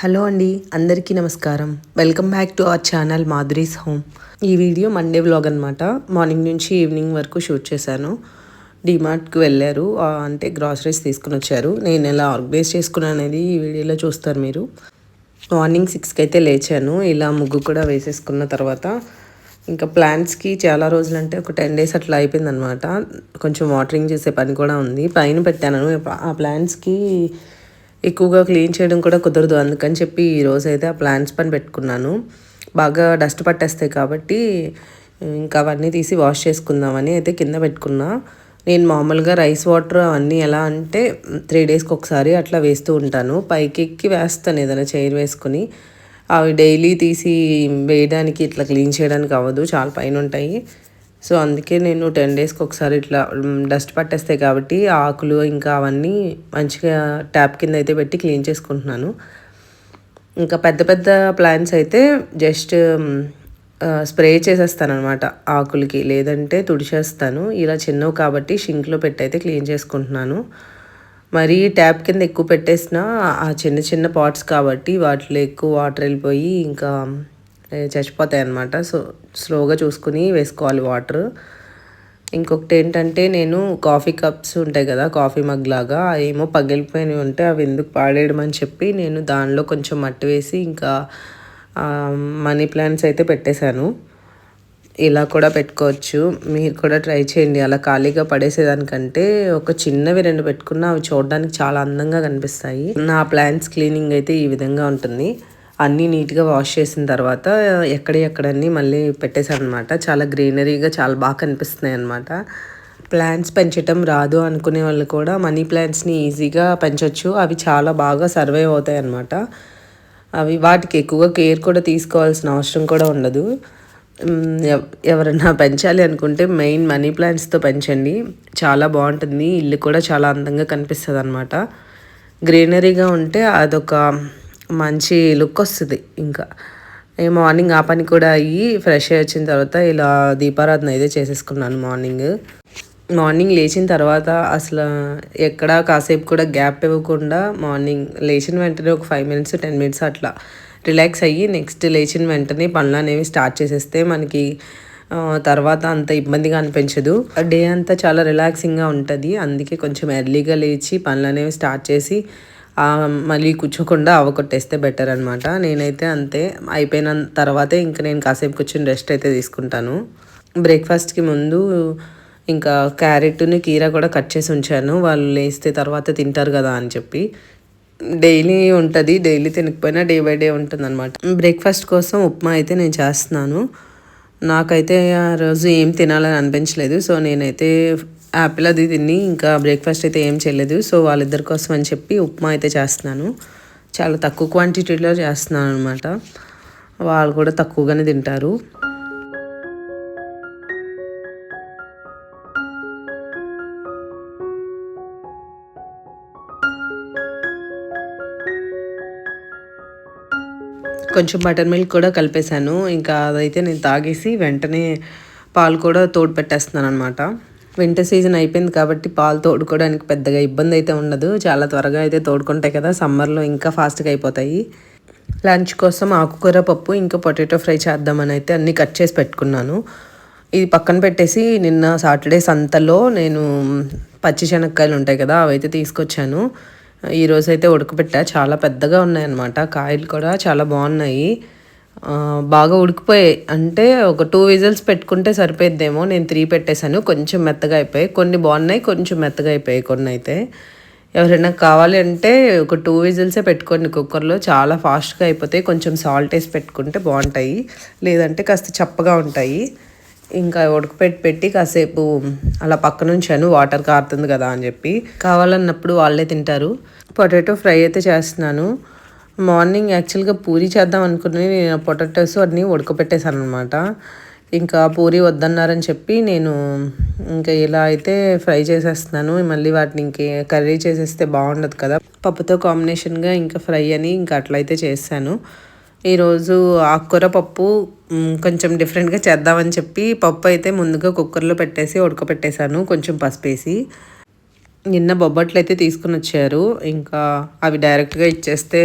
Hello అండి అందరికీ నమస్కారం. Welcome back to our channel Madhuri's home. ఈ వీడియో మండే వ్లాగ్ అనమాట మార్నింగ్ నుంచి ఈవినింగ్ వరకు షూట్ చేశాను. డిమార్ట్కి వెళ్ళారు. అంటే గ్రాసరీస్ తీసుకుని వచ్చారు. నేను ఎలా ఆర్గనైజ్ చేసుకున్నాను అనేది ఈ వీడియోలో చూస్తారు మీరు. మార్నింగ్ సిక్స్కి అయితే లేచాను. ఇలా ముగ్గు కూడా వేసేసుకున్న తర్వాత ఇంకా ప్లాంట్స్కి చాలా రోజులు అంటే ఒక టెన్ డేస్ అట్లా అయిపోయింది అనమాట కొంచెం వాటరింగ్ చేసే పని కూడా ఉంది. పైన పెట్టాను. ఆ ప్లాంట్స్కి ఎక్కువగా క్లీన్ చేయడం కూడా కుదరదు. అందుకని చెప్పి ఈరోజు అయితే ఆ ప్లాంట్స్ పని పెట్టుకున్నాను. బాగా డస్ట్ పట్టేస్తాయి కాబట్టి ఇంకా అవన్నీ తీసి వాష్ చేసుకుందామని అయితే కింద పెట్టుకున్నా. నేను మామూలుగా రైస్ వాటర్ అవన్నీ ఎలా అంటే త్రీ డేస్కి ఒకసారి అట్లా వేస్తూ ఉంటాను. పైకి ఎక్కి వేస్తాను ఏదైనా చైర్ వేసుకుని. అవి డైలీ తీసి వేయడానికి ఇట్లా క్లీన్ చేయడానికి అవ్వదు. చాలా పైన ఉంటాయి. సో అందుకే నేను టెన్ డేస్కి ఒకసారి ఇట్లా డస్ట్ పట్టేస్తాయి కాబట్టి ఆకులు ఇంకా అవన్నీ మంచిగా ట్యాప్ కింద అయితే పెట్టి క్లీన్ చేసుకుంటున్నాను. ఇంకా పెద్ద పెద్ద ప్లాంట్స్ అయితే జస్ట్ స్ప్రే చేసేస్తాను అనమాట ఆకులకి. లేదంటే తుడిచేస్తాను. ఇలా చిన్నవి కాబట్టి షింక్లో పెట్టి అయితే క్లీన్ చేసుకుంటున్నాను. మరి ట్యాప్ కింద ఎక్కువ పెట్టేసిన ఆ చిన్న చిన్న పాట్స్ కాబట్టి వాటిలో ఎక్కువ వాటర్ వెళ్ళిపోయి ఇంకా చచ్చిపోతాయి అన్నమాట సో స్లోగా చూసుకుని వేసుకోవాలి వాటర్. ఇంకొకటి ఏంటంటే నేను కాఫీ కప్స్ ఉంటాయి కదా కాఫీ మగ్ లాగా ఏమో పగిలిపోయినవి ఉంటే అవి ఎందుకు పాడేయడం అని చెప్పి నేను దానిలో కొంచెం మట్టి వేసి ఇంకా మనీ ప్లాంట్స్ అయితే పెట్టేశాను. ఇలా కూడా పెట్టుకోవచ్చు. మీరు కూడా ట్రై చేయండి. అలా ఖాళీగా పడేసేదానికంటే ఒక చిన్నవి రెండు పెట్టుకున్న అవి చూడడానికి చాలా అందంగా కనిపిస్తాయి. నా ప్లాంట్స్ క్లీనింగ్ అయితే ఈ విధంగా ఉంటుంది. అన్నీ నీట్గా వాష్ చేసిన తర్వాత ఎక్కడ ఎక్కడన్నీ మళ్ళీ పెట్టేశారనమాట. చాలా గ్రీనరీగా చాలా బాగా కనిపిస్తున్నాయి అనమాట ప్లాంట్స్ పెంచటం రాదు అనుకునే వాళ్ళు కూడా మనీ ప్లాంట్స్ని ఈజీగా పెంచవచ్చు అవి చాలా బాగా సర్వైవ్ అవుతాయి అన్నమాట అవి వాటికి ఎక్కువగా కేర్ కూడా తీసుకోవాల్సిన అవసరం కూడా ఉండదు. ఎవరన్నా ఎవ- పెంచాలి అనుకుంటే మెయిన్ మనీ ప్లాంట్స్తో పెంచండి. చాలా బాగుంటుంది. ఇల్లు కూడా చాలా అందంగా కనిపిస్తుంది అనమాట గ్రీనరీగా ఉంటే అదొక మంచి లుక్ వస్తుంది ఇంకా. మార్నింగ్ ఆ పని కూడా అయ్యి ఫ్రెష్ అయ్యి వచ్చిన తర్వాత ఇలా దీపారాధన అయితే చేసేసుకున్నాను మార్నింగ్. మార్నింగ్ లేచిన తర్వాత అసలు ఎక్కడ కాసేపు కూడా గ్యాప్ ఇవ్వకుండా మార్నింగ్ లేచిన వెంటనే ఒక ఫైవ్ మినిట్స్ టెన్ మినిట్స్ అట్లా రిలాక్స్ అయ్యి నెక్స్ట్ లేచిన వెంటనే పనులు అనేవి స్టార్ట్ చేసేస్తే మనకి తర్వాత అంత ఇబ్బందిగా అనిపించదు. డే అంతా చాలా రిలాక్సింగ్గా ఉంటుంది. అందుకే కొంచెం ఎర్లీగా లేచి పనులు అనేవి స్టార్ట్ చేసి మళ్ళీ కూర్చోకుండా అవకొట్టేస్తే బెటర్ అనమాట నేనైతే అంతే. అయిపోయిన తర్వాతే ఇంకా నేను కాసేపు కూర్చొని రెస్ట్ అయితే తీసుకుంటాను. బ్రేక్ఫాస్ట్కి ముందు ఇంకా క్యారెట్ని కీరా కూడా కట్ చేసి ఉంచాను. వాళ్ళు లేస్తే తర్వాత తింటారు కదా అని చెప్పి. డైలీ ఉంటుంది. డైలీ తినకపోయినా డే బై డే ఉంటుంది అనమాట బ్రేక్ఫాస్ట్ కోసం ఉప్మా అయితే నేను చేస్తున్నాను. నాకైతే ఆ రోజు ఏం తినాలని అనిపించలేదు. సో నేనైతే యాపిల్ అది తిని ఇంకా బ్రేక్ఫాస్ట్ అయితే ఏం చేయలేదు. సో వాళ్ళిద్దరి కోసం అని చెప్పి ఉప్మా అయితే చేస్తున్నాను. చాలా తక్కువ క్వాంటిటీలో చేస్తున్నాను అనమాట వాళ్ళు కూడా తక్కువగానే తింటారు. కొంచెం బటర్ మిల్క్ కూడా కలిపేశాను. ఇంకా అదైతే నేను తాగేసి వెంటనే పాలు కూడా తోడు పెట్టేస్తున్నాను అనమాట వింటర్ సీజన్ అయిపోయింది కాబట్టి పాలు తోడుకోవడానికి పెద్దగా ఇబ్బంది అయితే ఉండదు. చాలా త్వరగా అయితే తోడుకుంటాయి కదా. సమ్మర్లో ఇంకా ఫాస్ట్గా అయిపోతాయి. లంచ్ కోసం ఆకుకూర పప్పు ఇంకా పొటాటో ఫ్రై చేద్దామని అయితే అన్నీ కట్ చేసి పెట్టుకున్నాను. ఇది పక్కన పెట్టేసి నిన్న సాటర్డే సంతలో నేను పచ్చి శనక్కాయలు ఉంటాయి కదా అవైతే తీసుకొచ్చాను. ఈరోజైతే అయితే ఉడకబెట్టా. చాలా పెద్దగా ఉన్నాయన్నమాట. కాయలు కూడా చాలా బాగున్నాయి. బాగా ఉడికిపోయాయి. అంటే ఒక టూ విజిల్స్ పెట్టుకుంటే సరిపోయిద్దేమో. నేను త్రీ పెట్టేశాను. కొంచెం మెత్తగా అయిపోయాయి. కొన్ని బాగున్నాయి కొంచెం మెత్తగా అయిపోయాయి కొన్ని అయితే. ఎవరైనా కావాలి అంటే ఒక టూ విజిల్సే పెట్టుకోండి కుక్కర్లో చాలా ఫాస్ట్గా అయిపోతాయి. కొంచెం సాల్ట్ వేసి పెట్టుకుంటే బాగుంటాయి. లేదంటే కాస్త చప్పగా ఉంటాయి. ఇంకా ఉడకపెట్టి పెట్టి కాసేపు అలా పక్కన ఉంచాను. వాటర్ కారుతుంది కదా అని చెప్పి. కావాలన్నప్పుడు వాళ్ళే తింటారు. పొటాటో ఫ్రై అయితే చేస్తున్నాను. మార్నింగ్ యాక్చువల్గా పూరి చేద్దాం అనుకుని నేను పొటాటోస్ అన్నీ ఉడకపెట్టేశాను అనమాట ఇంకా పూరి వద్దన్నారని చెప్పి నేను ఇంకా ఇలా అయితే ఫ్రై చేసేస్తున్నాను. మళ్ళీ వాటిని ఇంకే కర్రీ చేసేస్తే బాగుండదు కదా. పప్పుతో కాంబినేషన్గా ఇంకా ఫ్రై అని ఇంకా అట్లయితే చేశాను. ఈరోజు ఆకుకూర పప్పు కొంచెం డిఫరెంట్గా చేద్దామని చెప్పి పప్పు అయితే ముందుగా కుక్కర్లో పెట్టేసి ఉడకపెట్టేశాను. కొంచెం పసుపు వేసి నిన్న బొబ్బట్లు అయితే తీసుకుని వచ్చారు ఇంకా అవి డైరెక్ట్గా ఇచ్చేస్తే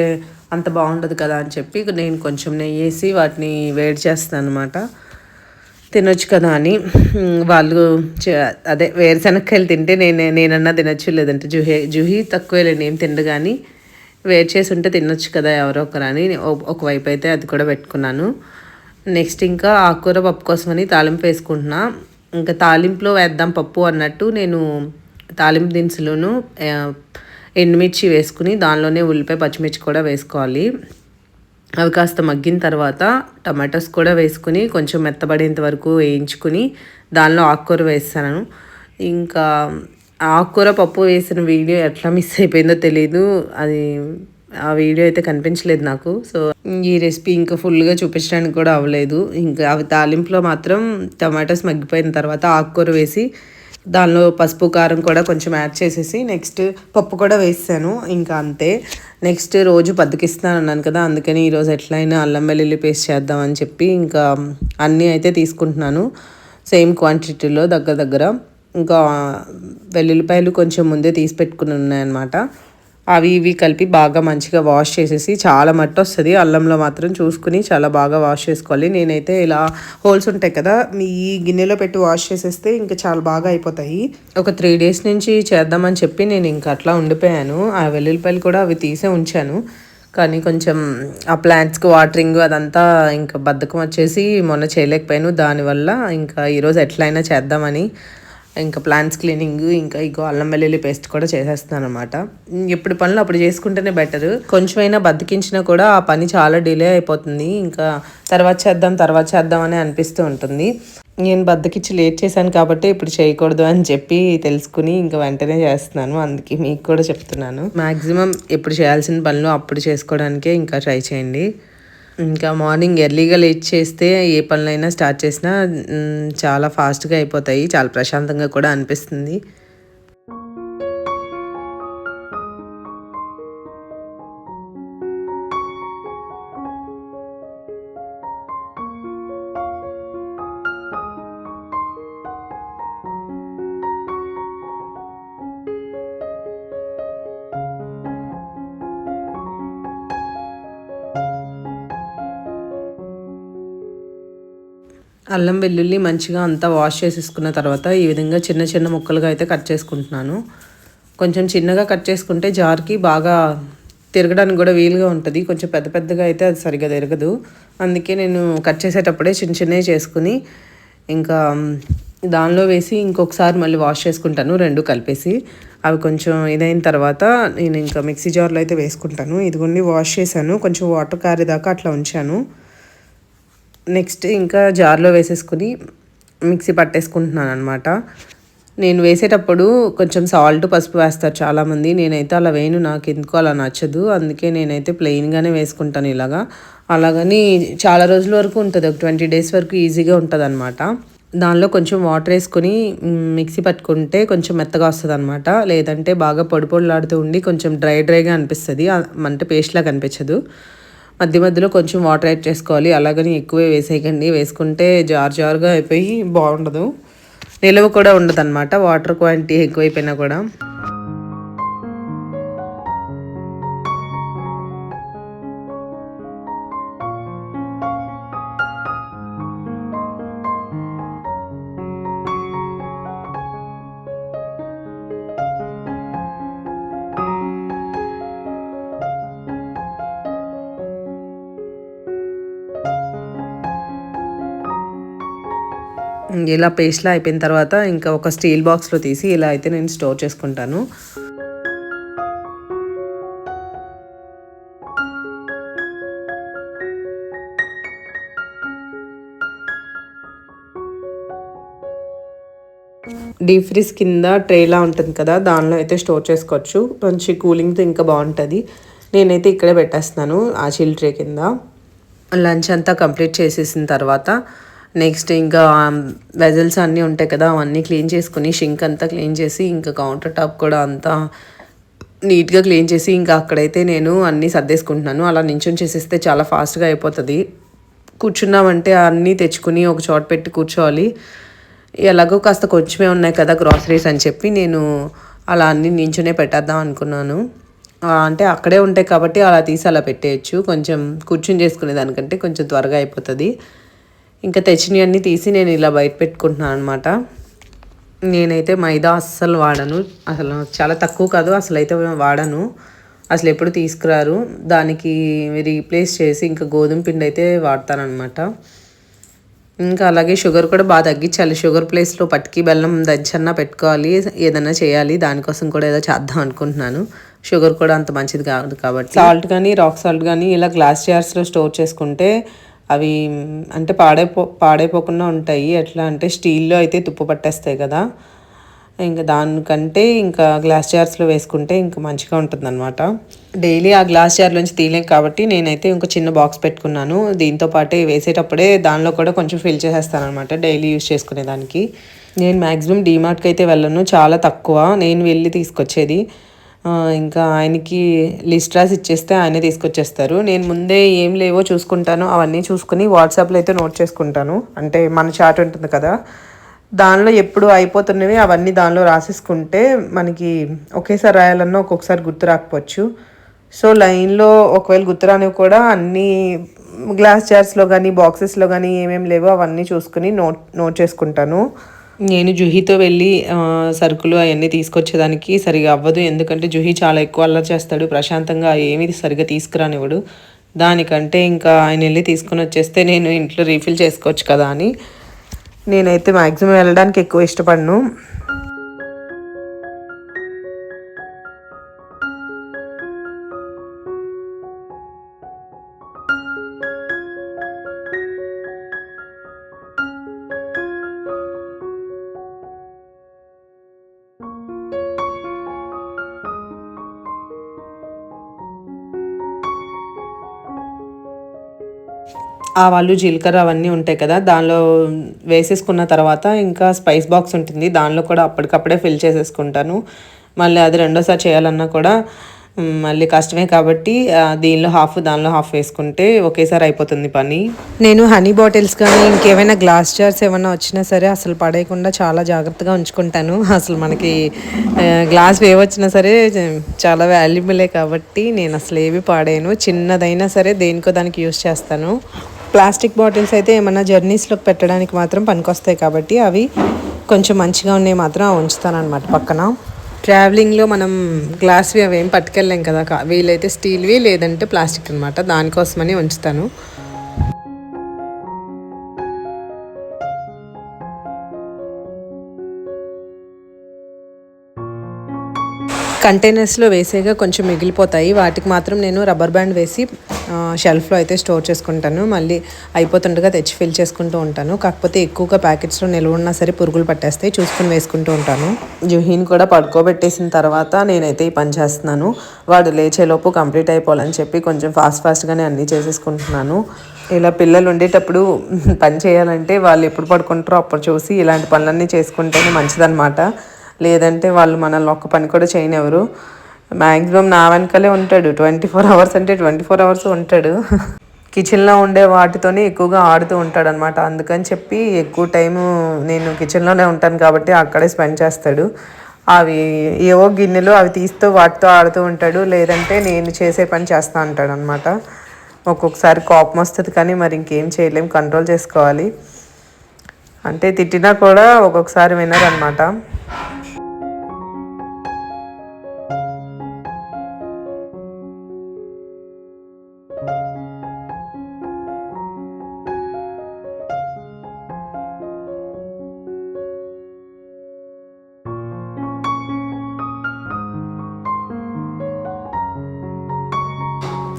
అంత బాగుండదు కదా అని చెప్పి నేను కొంచెం నెయ్యి వేసి వాటిని వేడి చేస్తాను అనమాట తినొచ్చు కదా అని. వాళ్ళు అదే వేరుశనక్కాయలు తింటే నేను నేనన్నా తినొచ్చు లేదంటే జుహి జుహి తక్కువేలేండి ఏం తిండు కానీ వేడి చేసి ఉంటే తినొచ్చు కదా ఎవరో ఒకరు అని. ఒకవైపు అయితే అది కూడా పెట్టుకున్నాను. నెక్స్ట్ ఇంకా ఆకుకూర పప్పు కోసమని తాలింపు వేసుకుంటున్నా. ఇంకా తాలింపులో వేద్దాం పప్పు అన్నట్టు నేను తాలింపు దినుసులను ఎండుమిర్చి వేసుకుని దానిలోనే ఉల్లిపాయ పచ్చిమిర్చి కూడా వేసుకోవాలి. అవి కాస్త మగ్గిన తర్వాత టమాటోస్ కూడా వేసుకుని కొంచెం మెత్తబడేంత వరకు వేయించుకుని దానిలో ఆకుకూర వేస్తాను. ఇంకా ఆకుకూర పప్పు వేసిన వీడియో ఎట్లా మిస్ అయిపోయిందో తెలియదు అది ఆ వీడియో అయితే కనిపించలేదు నాకు. సో ఈ రెసిపీ ఇంకా ఫుల్గా చూపించడానికి కూడా అవ్వలేదు. ఇంకా అవి తాలింపులో మాత్రం టమాటోస్ మగ్గిపోయిన తర్వాత ఆకుకూర వేసి దానిలో పసుపు కారం కూడా కొంచెం యాడ్ చేసేసి నెక్స్ట్ పప్పు కూడా వేసాను ఇంకా అంతే. నెక్స్ట్ రోజు బద్దకిస్తాను అన్నాను కదా అందుకని ఈరోజు ఎట్లయినా అల్లం వెల్లుల్లి పేస్ట్ చేద్దామని చెప్పి ఇంకా అన్నీ అయితే తీసుకుంటున్నాను. సేమ్ క్వాంటిటీలో దగ్గర దగ్గర. ఇంకా వెల్లుల్లిపాయలు కొంచెం ముందే తీసి పెట్టుకుని ఉన్నాయన్నమాట. అవి ఇవి కలిపి బాగా మంచిగా వాష్ చేసేసి చాలా మట్టి వస్తుంది. అల్లంలో మాత్రం చూసుకుని చాలా బాగా వాష్ చేసుకోవాలి. నేనైతే ఇలా హోల్స్ ఉంటాయి కదా మీ ఈ గిన్నెలో పెట్టి వాష్ చేసేస్తే ఇంకా చాలా బాగా అయిపోతాయి. ఒక త్రీ డేస్ నుంచి చేద్దామని చెప్పి నేను ఇంకా అట్లా ఉండిపోయాను. ఆ వెల్లుల్లిపాయలు కూడా అవి తీసే ఉంచాను. కానీ కొంచెం ఆ ప్లాంట్స్కి వాటరింగ్ అదంతా ఇంకా బద్ధకం వచ్చేసి మొన్న చేయలేకపోయాను. దానివల్ల ఇంకా ఈరోజు ఎట్లయినా చేద్దామని ఇంకా ప్లాంట్స్ క్లీనింగ్ ఇంకా ఇగో అల్లం వెల్లుల్లి పేస్ట్ కూడా చేసేస్తున్నాను అనమాట ఎప్పుడు పనులు అప్పుడు చేసుకుంటేనే బెటర్ కొంచెమైనా బతికించినా కూడా ఆ పని చాలా డిలే అయిపోతుంది. ఇంకా తర్వాత చేద్దాం తర్వాత చేద్దాం అని అనిపిస్తూ ఉంటుంది. నేను బద్దకిచ్చి లేట్ చేశాను కాబట్టి ఇప్పుడు చేయకూడదు అని చెప్పి తెలుసుకుని ఇంకా వెంటనే చేస్తున్నాను. అందుకే మీకు కూడా చెప్తున్నాను. మ్యాక్సిమం ఎప్పుడు చేయాల్సిన పనులు అప్పుడు చేసుకోవడానికే ఇంకా ట్రై చేయండి. ఇంకా మార్నింగ్ ఎర్లీగా లేట్ చేస్తే ఏ పనులైనా స్టార్ట్ చేసినా చాలా ఫాస్ట్గా అయిపోతాయి. చాలా ప్రశాంతంగా కూడా అనిపిస్తుంది. అల్లం వెల్లుల్లి మంచిగా అంతా వాష్ చేసేసుకున్న తర్వాత ఈ విధంగా చిన్న చిన్న ముక్కలుగా అయితే కట్ చేసుకుంటున్నాను. కొంచెం చిన్నగా కట్ చేసుకుంటే జార్కి బాగా తిరగడానికి కూడా వీలుగా ఉంటుంది. కొంచెం పెద్ద పెద్దగా అయితే అది సరిగా తిరగదు. అందుకే నేను కట్ చేసేటప్పుడే చిన్న చిన్నవి చేసుకుని ఇంకా దానిలో వేసి ఇంకొకసారి మళ్ళీ వాష్ చేసుకుంటాను రెండు కలిపేసి. అవి కొంచెం ఇదైన తర్వాత నేను ఇంకా మిక్సీ జార్లో అయితే వేసుకుంటాను. ఇదిగోండి వాష్ చేశాను. కొంచెం వాటర్ కారేదాకా అట్లా ఉంచాను. నెక్స్ట్ ఇంకా జార్లో వేసేసుకుని మిక్సీ పట్టేసుకుంటున్నాను అనమాట నేను వేసేటప్పుడు కొంచెం సాల్ట్ పసుపు వేస్తారు చాలామంది. నేనైతే అలా వేయను నాకు ఎందుకో అలా నచ్చదు. అందుకే నేనైతే ప్లెయిన్గానే వేసుకుంటాను ఇలాగా. అలాగని చాలా రోజుల వరకు ఉంటుంది ఒక ట్వంటీ డేస్ వరకు ఈజీగా ఉంటుంది అనమాట దానిలో కొంచెం వాటర్ వేసుకొని మిక్సీ పట్టుకుంటే కొంచెం మెత్తగా వస్తుంది అనమాట లేదంటే బాగా పొడి పొడిలాడుతూ ఉండి కొంచెం డ్రై డ్రైగా అనిపిస్తుంది. అంటే పేస్ట్ లాగా అనిపించదు. మధ్య మధ్యలో కొంచెం వాటర్ యాడ్ చేసుకోవాలి. అలాగని ఎక్కువే వేసేయకండి. వేసుకుంటే జార్ జారుగా అయిపోయి బాగుండదు. నిలవ కూడా ఉండదు అనమాట వాటర్ క్వాంటిటీ ఎక్కువైపోయినా కూడా. ఇలా పేస్ట్లా అయిపోయిన తర్వాత ఇంకా ఒక స్టీల్ బాక్స్లో తీసి ఇలా అయితే నేను స్టోర్ చేసుకుంటాను. డీప్ ఫ్రీజ్ కింద ట్రేలా ఉంటుంది కదా దానిలో అయితే స్టోర్ చేసుకోవచ్చు. మంచి కూలింగ్తో ఇంకా బాగుంటుంది. నేనైతే ఇక్కడే పెట్టేస్తున్నాను ఆ చిల్ ట్రే కింద. లంచ్ అంతా కంప్లీట్ చేసేసిన తర్వాత నెక్స్ట్ ఇంకా వెజల్స్ అన్నీ ఉంటాయి కదా అవన్నీ క్లీన్ చేసుకుని షింక్ అంతా క్లీన్ చేసి ఇంకా కౌంటర్ టాప్ కూడా అంతా నీట్గా క్లీన్ చేసి ఇంకా అక్కడైతే నేను అన్నీ సర్దేసుకుంటున్నాను. అలా నించొని చేసేస్తే చాలా ఫాస్ట్గా అయిపోతుంది. కూర్చున్నామంటే అన్నీ తెచ్చుకుని ఒక చోట పెట్టి కూర్చోవాలి. ఎలాగో కాస్త కొంచెమే ఉన్నాయి కదా గ్రాసరీస్ అని చెప్పి నేను అలా అన్నీ నించునే పెట్టేద్దాం అనుకున్నాను. అంటే అక్కడే ఉంటాయి కాబట్టి అలా తీసి అలా పెట్టేయచ్చు. కొంచెం కూర్చుని చేసుకునే దానికంటే కొంచెం త్వరగా అయిపోతుంది. ఇంకా తెచ్చినవన్నీ తీసి నేను ఇలా బయట పెట్టుకుంటున్నాను అనమాట నేనైతే మైదా అస్సలు వాడను. అసలు చాలా తక్కువ కాదు అసలు అయితే వాడను. అసలు ఎప్పుడు తీసుకురారు. దానికి రీప్లేస్ చేసి ఇంకా గోధుమ పిండి అయితే వాడతానమాట ఇంకా అలాగే షుగర్ కూడా బాగా తగ్గించాలి. షుగర్ ప్లేస్లో పట్టికి బెల్లం దంచన్నా పెట్టుకోవాలి ఏదైనా చేయాలి. దానికోసం కూడా ఏదో చేద్దాం అనుకుంటున్నాను. షుగర్ కూడా అంత మంచిది కాదు కాబట్టి. సాల్ట్ కానీ రాక్ సాల్ట్ కానీ ఇలా గ్లాస్ జార్స్లో స్టోర్ చేసుకుంటే అవి అంటే పాడైపో పాడైపోకుండా ఉంటాయి. ఎట్లా అంటే స్టీల్లో అయితే తుప్పు పట్టేస్తాయి కదా. ఇంకా దానికంటే ఇంకా గ్లాస్ జార్స్లో వేసుకుంటే ఇంకా మంచిగా ఉంటుందన్నమాట. డైలీ ఆ గ్లాస్ జార్లోంచి తీయలేం కాబట్టి నేనైతే ఇంకో చిన్న బాక్స్ పెట్టుకున్నాను. దీంతో పాటే వేసేటప్పుడే దానిలో కూడా కొంచెం ఫిల్ చేసేస్తాను అనమాట డైలీ యూస్ చేసుకునే దానికి నేను మ్యాక్సిమం డీమార్ట్కి అయితే వెళ్ళను. చాలా తక్కువ. నేను వెళ్ళి తీసుకొచ్చేది ఇంకా ఆయనకి లిస్ట్ రాసి ఇచ్చేస్తే ఆయనే తీసుకొచ్చేస్తారు. నేను ముందే ఏం లేవో చూసుకుంటాను అవన్నీ చూసుకుని వాట్సాప్లో అయితే నోట్ చేసుకుంటాను. అంటే మన చాట్ ఉంటుంది కదా దానిలో ఎప్పుడు అయిపోతున్నవి అవన్నీ దానిలో రాసేసుకుంటే మనకి ఒకేసారి రాయాలన్నా ఒక్కొక్కసారి గుర్తు రాకపోవచ్చు. సో లైన్లో ఒకవేళ గుర్తురానివి కూడా అన్నీ గ్లాస్ జార్స్లో కానీ బాక్సెస్లో కానీ ఏమేమి లేవో అవన్నీ చూసుకుని నోట్ నోట్ చేసుకుంటాను. నేను జుహీతో వెళ్ళి సరుకులు అవన్నీ తీసుకొచ్చేదానికి సరిగా అవ్వదు. ఎందుకంటే జుహీ చాలా ఎక్కువ అల్లరి చేస్తాడు. ప్రశాంతంగా ఏమీ సరిగా తీసుకురానివ్వడు దానికంటే ఇంకా ఆయన వెళ్ళి తీసుకొని వచ్చేస్తే నేను ఇంట్లో రీఫిల్ చేసుకోవచ్చు కదా అని. నేనైతే మ్యాక్సిమం వెళ్ళడానికి ఎక్కువ ఇష్టపడను. ఆవాలు జీలకర్ర అవన్నీ ఉంటాయి కదా దానిలో వేసేసుకున్న తర్వాత ఇంకా స్పైస్ బాక్స్ ఉంటుంది. దానిలో కూడా అప్పటికప్పుడే ఫిల్ చేసేసుకుంటాను. మళ్ళీ అది రెండోసారి చేయాలన్నా కూడా మళ్ళీ కష్టమే కాబట్టి దీనిలో హాఫ్ దానిలో హాఫ్ వేసుకుంటే ఒకేసారి అయిపోతుంది పని. నేను హనీ బాటిల్స్ కానీ ఇంకేమైనా గ్లాస్ జార్స్ ఏమైనా వచ్చినా సరే అసలు పడేయకుండా చాలా జాగ్రత్తగా ఉంచుకుంటాను. అసలు మనకి గ్లాస్ వేవచ్చినా సరే చాలా వాల్యుబులే కాబట్టి నేను అసలు ఏవి పాడేను చిన్నదైనా సరే దేనికో దానికి యూస్ చేస్తాను. ప్లాస్టిక్ బాటిల్స్ అయితే ఏమన్నా జర్నీస్లోకి పెట్టడానికి మాత్రం పనికొస్తాయి కాబట్టి అవి కొంచెం మంచిగా ఉన్నాయి మాత్రం అవి ఉంచుతాను అనమాట పక్కన. ట్రావెలింగ్లో మనం గ్లాస్వి అవి ఏం పట్టుకెళ్ళాం కదా వీలైతే స్టీల్వి లేదంటే ప్లాస్టిక్ అనమాట దానికోసమని ఉంచుతాను. కంటైనర్స్లో వేసేగా కొంచెం మిగిలిపోతాయి. వాటికి మాత్రం నేను రబ్బర్ బ్యాండ్ వేసి షెల్ఫ్లో అయితే స్టోర్ చేసుకుంటాను. మళ్ళీ అయిపోతుండగా తెచ్చి ఫిల్ చేసుకుంటూ ఉంటాను. కాకపోతే ఎక్కువగా ప్యాకెట్స్లో నిల్వ ఉన్నా సరే పురుగులు పట్టేస్తాయి చూసుకుని వేసుకుంటూ ఉంటాను. జుహీన్ కూడా పడుకోబెట్టేసిన తర్వాత నేనైతే ఈ పని చేస్తున్నాను. వాడు లేచేలోపు కంప్లీట్ అయిపోవాలని చెప్పి కొంచెం ఫాస్ట్ ఫాస్ట్గానే అన్నీ చేసేసుకుంటున్నాను. ఇలా పిల్లలు ఉండేటప్పుడు పని చేయాలంటే వాళ్ళు ఎప్పుడు పడుకుంటారో అప్పుడు చూసి ఇలాంటి పనులన్నీ చేసుకుంటేనే మంచిదన్నమాట. లేదంటే వాళ్ళు మనల్ని ఒక్క పని కూడా చేయనివ్వరు. మ్యాక్సిమం నా వెనకలే ఉంటాడు. ట్వంటీ ఫోర్ అవర్స్ అంటే ట్వంటీ ఫోర్ అవర్స్ ఉంటాడు. కిచెన్లో ఉండే వాటితోనే ఎక్కువగా ఆడుతూ ఉంటాడు అనమాట అందుకని చెప్పి ఎక్కువ టైము నేను కిచెన్లోనే ఉంటాను కాబట్టి అక్కడే స్పెండ్ చేస్తాడు. అవి ఏవో గిన్నెలు అవి తీస్తూ వాటితో ఆడుతూ ఉంటాడు. లేదంటే నేను చేసే పని చేస్తూ ఉంటాడు అనమాట ఒక్కొక్కసారి కోపం వస్తుంది కానీ మరి ఇంకేం చేయలేం. కంట్రోల్ చేసుకోవాలి. అంటే తిట్టినా కూడా ఒక్కొక్కసారి వినరు అనమాట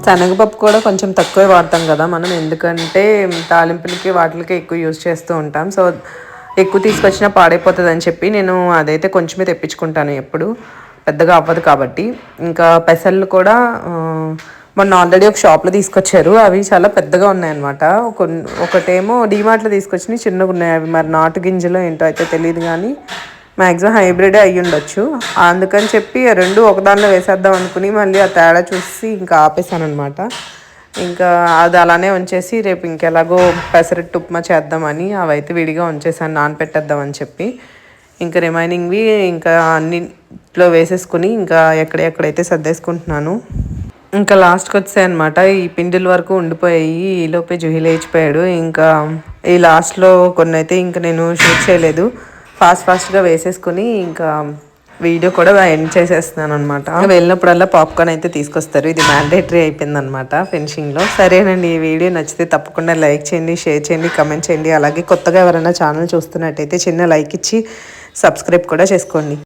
శనగపప్పు కూడా కొంచెం తక్కువే వాడతాం కదా మనం. ఎందుకంటే తాలింపులకి వాటికి ఎక్కువ యూజ్ చేస్తూ ఉంటాం. సో ఎక్కువ తీసుకొచ్చినా పాడైపోతుంది అని చెప్పి నేను అదైతే కొంచెమే తెప్పించుకుంటాను ఎప్పుడు. పెద్దగా అవ్వదు కాబట్టి. ఇంకా పెసళ్ళు కూడా మొన్న ఆల్రెడీ ఒక షాప్లో తీసుకొచ్చారు. అవి చాలా పెద్దగా ఉన్నాయన్నమాట. ఒక ఒకటేమో డీమార్ట్లో తీసుకొచ్చినాయి చిన్నగా ఉన్నాయి అవి మరి నాటు గింజలు ఏంటో అయితే తెలియదు కానీ మ్యాక్సిమం హైబ్రిడే అయ్యి ఉండొచ్చు అందుకని చెప్పి రెండు ఒకదానిలో వేసేద్దాం అనుకుని మళ్ళీ ఆ తేడా చూసి ఇంకా ఆపేసాను అనమాట ఇంకా అది అలానే ఉంచేసి రేపు ఇంకెలాగో పెసరట్టు ఉప్మా చేద్దామని అవైతే విడిగా ఉంచేసాను నానపెట్టేద్దామని చెప్పి. ఇంకా రిమైనింగ్వి ఇంకా అన్నిట్లో వేసేసుకుని ఇంకా ఎక్కడెక్కడైతే సర్దేసుకుంటున్నాను. ఇంకా లాస్ట్కి వచ్చాయి అనమాట ఈ పిండిల వరకు ఉండిపోయాయి. ఈ లోపే లేచిపోయాడు. ఇంకా ఈ లాస్ట్లో కొన్ని అయితే ఇంకా నేను షూట్ చేయలేదు. ఫాస్ట్ ఫాస్ట్గా వేసేసుకుని ఇంకా వీడియో కూడా ఎండ్ చేసేస్తున్నాను అనమాట వెళ్ళినప్పుడల్లా పాప్కార్న్ అయితే తీసుకొస్తారు. ఇది మ్యాండేటరీ అయిపోయింది అనమాట ఫినిషింగ్లో. సరేనండి ఈ వీడియో నచ్చితే తప్పకుండా లైక్ చేయండి షేర్ చేయండి కమెంట్ చేయండి. అలాగే కొత్తగా ఎవరైనా ఛానల్ చూస్తున్నట్టయితే చిన్న లైక్ ఇచ్చి సబ్స్క్రైబ్ కూడా చేసుకోండి.